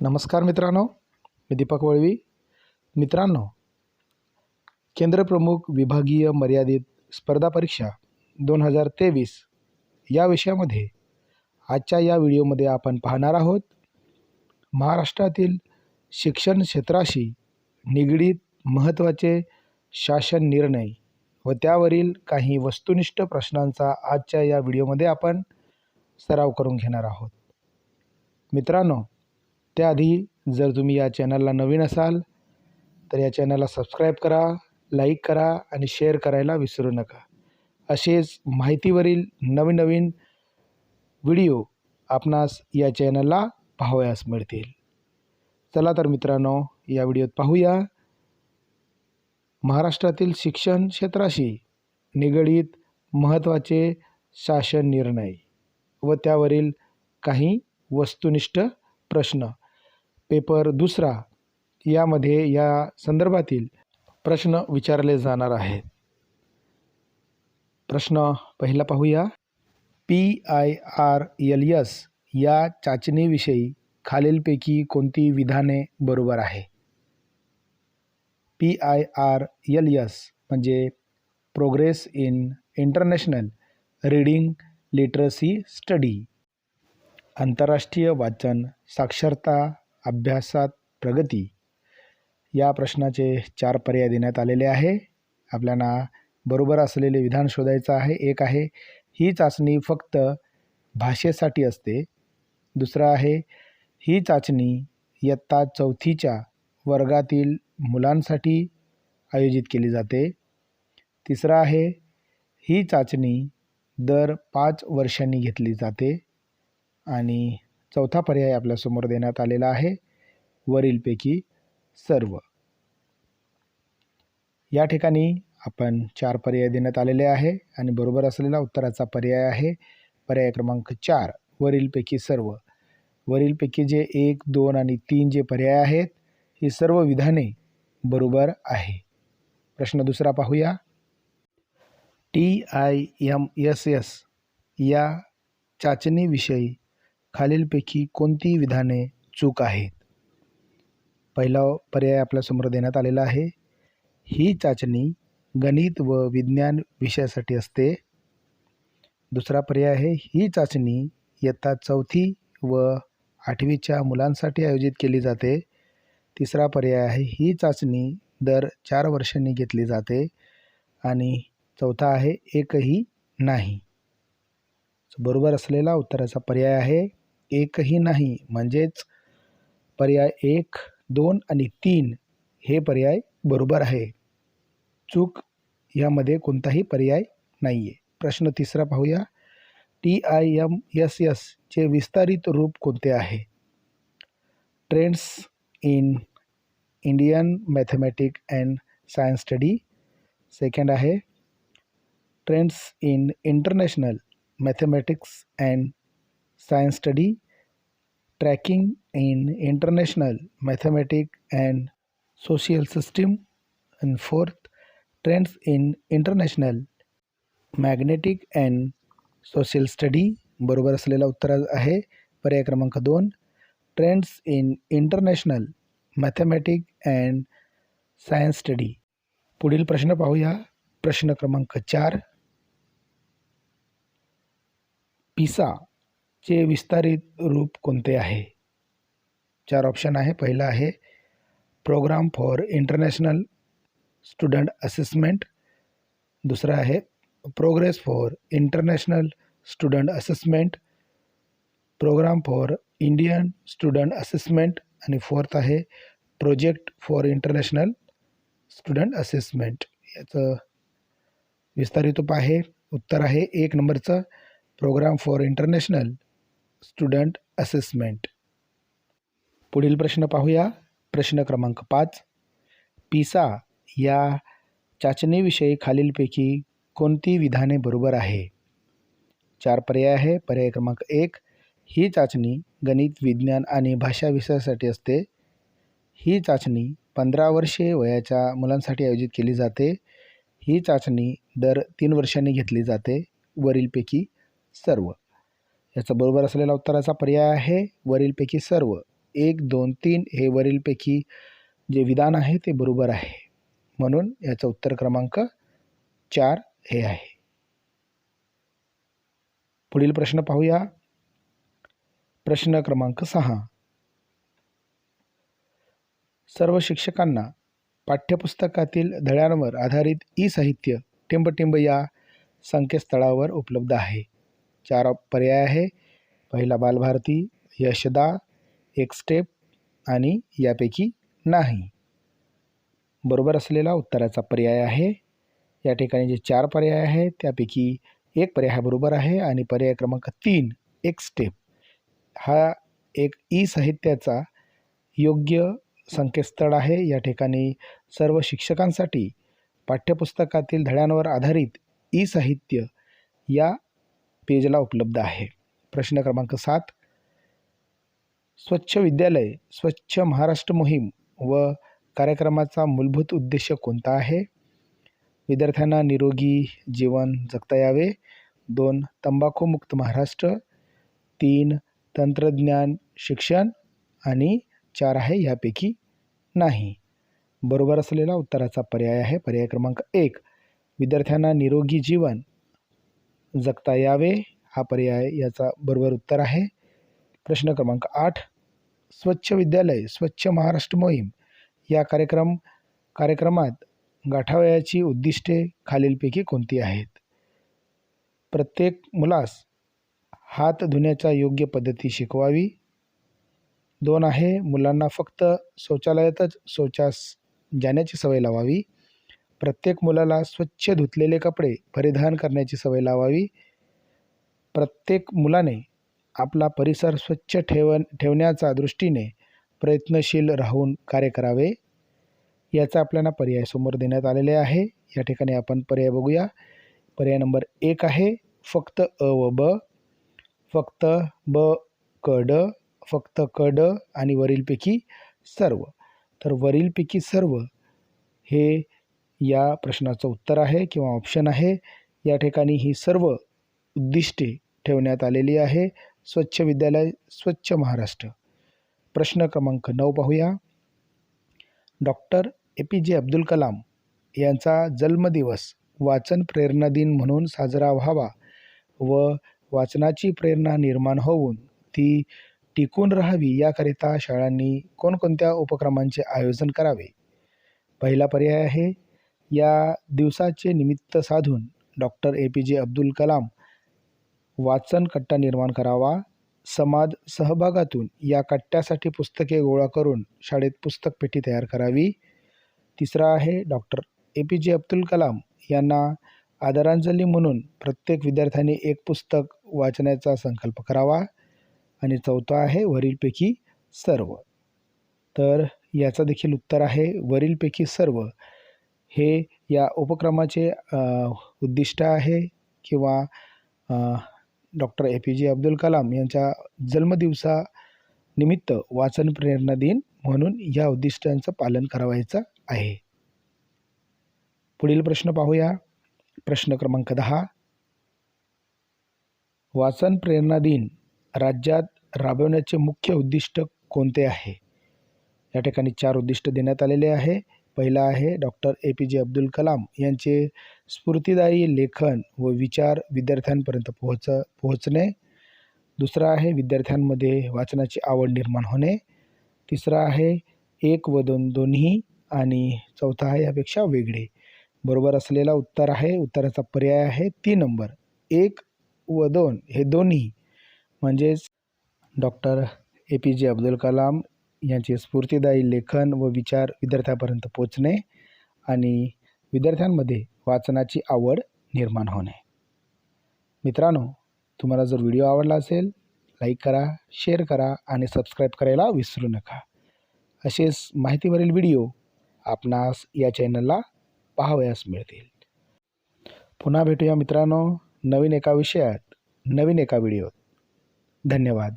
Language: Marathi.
नमस्कार मित्रांनो मी दीपक वळवी. मित्रांनो केंद्रप्रमुख विभागीय मर्यादित स्पर्धा परीक्षा दोन हजार तेवीस या विषयामध्ये आजच्या या व्हिडिओमध्ये आपण पाहणार आहोत महाराष्ट्रातील शिक्षण क्षेत्राशी निगडीत महत्त्वाचे शासन निर्णय व त्यावरील काही वस्तुनिष्ठ प्रश्नांचा आजच्या या व्हिडिओमध्ये आपण सराव करून घेणार आहोत. मित्रांनो त्याआधी जर तुम्ही या चॅनलला नवीन असाल तर या चॅनलला सबस्क्राईब करा लाईक करा आणि शेअर करायला विसरू नका. असेच माहितीवरील नवीन नवीन व्हिडिओ आपणास या चॅनलला पाहावयास मिळतील. चला तर मित्रांनो या व्हिडिओत पाहूया. महाराष्ट्रातील शिक्षण क्षेत्राशी निगडीत महत्त्वाचे शासन निर्णय व त्यावरील काही वस्तुनिष्ठ प्रश्न. पेपर दुसरा यामध्ये या संदर्भातील प्रश्न विचारले जाणार आहेत. प्रश्न पहिला पाहूया. P I R L S या चाचणीविषयी खालीलपैकी कोणती विधाने बरोबर आहे? P I R L S म्हणजे progress in international reading literacy study आंतरराष्ट्रीय वाचन साक्षरता अभ्यासात प्रगती या प्रश्नाचे चार पर्याय देण्यात आलेले आहे. आपल्याला बरोबर असलेले विधान शोधायचं आहे. एक आहे ही चाचणी फक्त भाषेसाठी असते. दुसरं आहे ही चाचणी इयत्ता चौथीच्या वर्गातील मुलांसाठी आयोजित केली जाते. तिसरं आहे ही चाचणी दर पाच वर्षांनी घेतली जाते आणि चौथा पर्याय आपल्यासमोर देण्यात आलेला आहे. वरीलपैकी सर्व. या ठिकाणी आपण चार पर्याय देण्यात आलेले आहे आणि बरोबर असलेला उत्तराचा पर्याय आहे. पर्याय क्रमांक चार वरीलपैकी सर्व. वरीलपैकी जे एक दोन आणि तीन जे पर्याय आहेत ही सर्व विधाने बरोबर आहे. प्रश्न दुसरा पाहूया. T I M S S या चाचणीविषयी खालीलपैकी कोणती विधाने चूक आहेत? पहिला पर्याय आपल्यासमोर देण्यात आलेला आहे. ही चाचणी गणित व विज्ञान विषयासाठी असते. दुसरा पर्याय आहे ही चाचणी इयत्ता चौथी व आठवीच्या मुलांसाठी आयोजित केली जाते. तिसरा पर्याय आहे ही चाचणी दर चार वर्षांनी घेतली जाते आणि चौथा आहे एकही नाही. बरोबर असलेला उत्तराचा पर्याय आहे. एकही नाही. म्हणजेच पर्याय एक दोन आणि तीन हे पर्याय बरोबर आहे. चूक यामध्ये कोणताही पर्याय नाही आहे प्रश्न तिसरा पाहूया. टी आय एम एस एसचे विस्तारित रूप कोणते आहे? Trends in Indian mathematic and science study. Second आहे. Trends in international mathematics and science study tracking in international mathematics and social system and fourth trends in international magnetic and social study बरोबर असलेला उत्तर आहे पर्याय क्रमांक दोन. Trends in international mathematic and science study पुढील प्रश्न पाहूया. प्रश्न क्रमांक चार. पिसा. चे विस्तारित रूप कोणते आहे? चार ऑप्शन आहे. पहिला आहे programme for international student assessment दुसरा आहे progress for international student assessment programme for Indian student assessment आणि फोर्थ आहे project for international student assessment याचं विस्तारित रूप आहे. उत्तर आहे एक नंबरचं programme for international student assessment. पुढील प्रश्न पाहूया. प्रश्न क्रमांक पाच. पिसा या चाचणीविषयी खालीलपैकी कोणती विधाने बरोबर आहे? चार पर्याय आहे. पर्याय क्रमांक एक ही चाचणी गणित विज्ञान आणि भाषा विषयासाठी असते. ही चाचणी पंधरा वर्षे वयाच्या मुलांसाठी आयोजित केली जाते. ही चाचणी दर तीन वर्षांनी घेतली जाते. वरीलपैकी सर्व. याचा बरोबर असलेला उत्तराचा पर्याय आहे वरीलपैकी सर्व. एक दोन तीन हे वरीलपैकी जे विधान आहे ते बरोबर आहे. म्हणून याचं उत्तर क्रमांक चार हे आहे. पुढील प्रश्न पाहूया. प्रश्न क्रमांक सहा. सर्व शिक्षकांना पाठ्यपुस्तकातील धड्यांवर आधारित ई साहित्य टिंबटिंब या संकेतस्थळावर उपलब्ध आहे. चार पर्याय आहे. पहिला बालभारती यशदा एक स्टेप आणि यापैकी नाही. बरोबर असलेला उत्तराचा पर्याय आहे. या ठिकाणी जे चार पर्याय आहेत त्यापैकी एक पर्याय हा बरोबर आहे आणि पर्याय क्रमांक तीन एक स्टेप हा एक ई साहित्याचा योग्य संकेतस्थळ आहे. या ठिकाणी सर्व शिक्षकांसाठी पाठ्यपुस्तकातील धड्यांवर आधारित ई साहित्य या पेजला उपलब्ध आहे. प्रश्न क्रमांक सात. स्वच्छ विद्यालय स्वच्छ महाराष्ट्र मोहीम व कार्यक्रमाचा मूलभूत उद्देश कोणता आहे? विद्यार्थ्यांना निरोगी जीवन जगता यावे. दोन तंबाखूमुक्त महाराष्ट्र. तीन तंत्रज्ञान शिक्षण. आणि चार आहे यापैकी नाही. बरोबर असलेला उत्तराचा पर्याय आहे. पर्याय क्रमांक एक. विद्यार्थ्यांना निरोगी जीवन जगता यावे हा पर्याय याचा बरोबर उत्तर आहे. प्रश्न क्रमांक आठ स्वच्छ विद्यालय स्वच्छ महाराष्ट्र मोहीम. या कार्यक्रम कार्यक्रमात गाठावयाची उद्दिष्टे खालीलपैकी कोणती आहेत? प्रत्येक मुलास हात धुण्याच्या योग्य पद्धती शिकवावी. दोन आहे मुलांना फक्त शौचालयातच शौचास जाण्याची सवय लावावी. प्रत्येक मुलाला स्वच्छ धुतलेले कपडे परिधान करण्याची सवय लावावी. प्रत्येक मुलाने आपला परिसर स्वच्छ ठेवन ठेवण्याचा दृष्टीने प्रयत्नशील राहून कार्य करावे. याचा आपल्याला पर्याय समोर देण्यात आलेले आहे. या ठिकाणी आपण पर्याय बघूया. पर्याय नंबर एक आहे फक्त अ व ब. फक्त ब क ड. फक्त क ड आणि वरीलपैकी सर्व. तर वरीलपैकी सर्व हे या प्रश्नाचं उत्तर आहे किंवा ऑप्शन आहे. या ठिकाणी ही सर्व उद्दिष्टे ठेवण्यात आलेली आहे. स्वच्छ विद्यालय स्वच्छ महाराष्ट्र. प्रश्न क्रमांक नऊ पाहूया. डॉक्टर ए पी जे अब्दुल कलाम यांचा जन्मदिवस वाचन प्रेरणा दिन म्हणून साजरा व्हावा व वाचनाची प्रेरणा निर्माण होऊन ती टिकून राहावी याकरिता शाळांनी कोणकोणत्या उपक्रमांचे आयोजन करावे? पहिला पर्याय आहे या दिवसाचे निमित्त साधून डॉक्टर ए पी जे अब्दुल कलाम वाचन कट्टा निर्माण करावा. समाज सहभागातून या कट्ट्यासाठी पुस्तके गोळा करून शाळेत पुस्तक पेटी तयार करावी. तिसरा आहे डॉक्टर ए पी जे अब्दुल कलाम यांना आदरांजली म्हणून प्रत्येक विद्यार्थ्यांनी एक पुस्तक वाचण्याचा संकल्प करावा. आणि चौथा आहे वरीलपैकी सर्व. तर याचं देखील उत्तर आहे वरीलपैकी सर्व. हे या उपक्रमाचे उद्दिष्ट आहे किंवा डॉक्टर ए पी जे अब्दुल कलाम यांच्या जन्मदिवसानिमित्त वाचन प्रेरणा दिन म्हणून या उद्दिष्टांचं पालन करावायचं आहे. पुढील प्रश्न पाहूया. प्रश्न क्रमांक दहा. वाचन प्रेरणा दिन राज्यात राबवण्याचे मुख्य उद्दिष्ट कोणते आहे? या ठिकाणी चार उद्दिष्ट देण्यात आलेले आहे. पहिला आहे डॉक्टर ए पी जे अब्दुल कलाम. यांचे स्फूर्तिदायी लेखन व विचार विद्यार्थ्यांपर्यंत पोहोच पोहोचणे. दुसरा आहे विद्यार्थ्यांमध्ये वाचनाची आवड निर्माण होणे. तिसरा आहे एक व दोन दोन्ही आणि चौथा आहे यापेक्षा वेगळे. बरोबर असलेला उत्तर आहे उत्तराचा पर्याय आहे तीन नंबर. एक व दोन हे दोन्ही. म्हणजेच डॉक्टर ए पी जे अब्दुल कलाम यांचे स्फूर्तीदायी लेखन व विचार विद्यार्थ्यापर्यंत पोचणे आणि विद्यार्थ्यांमध्ये वाचनाची आवड निर्माण होणे. मित्रांनो तुम्हाला जर व्हिडिओ आवडला असेल लाईक करा शेअर करा आणि सबस्क्राईब करायला विसरू नका. असेच माहितीवरील व्हिडिओ आपणास या चॅनलला पाहावयास मिळतील. पुन्हा भेटूया मित्रांनो नवीन एका विषयात नवीन एका व्हिडिओत. धन्यवाद.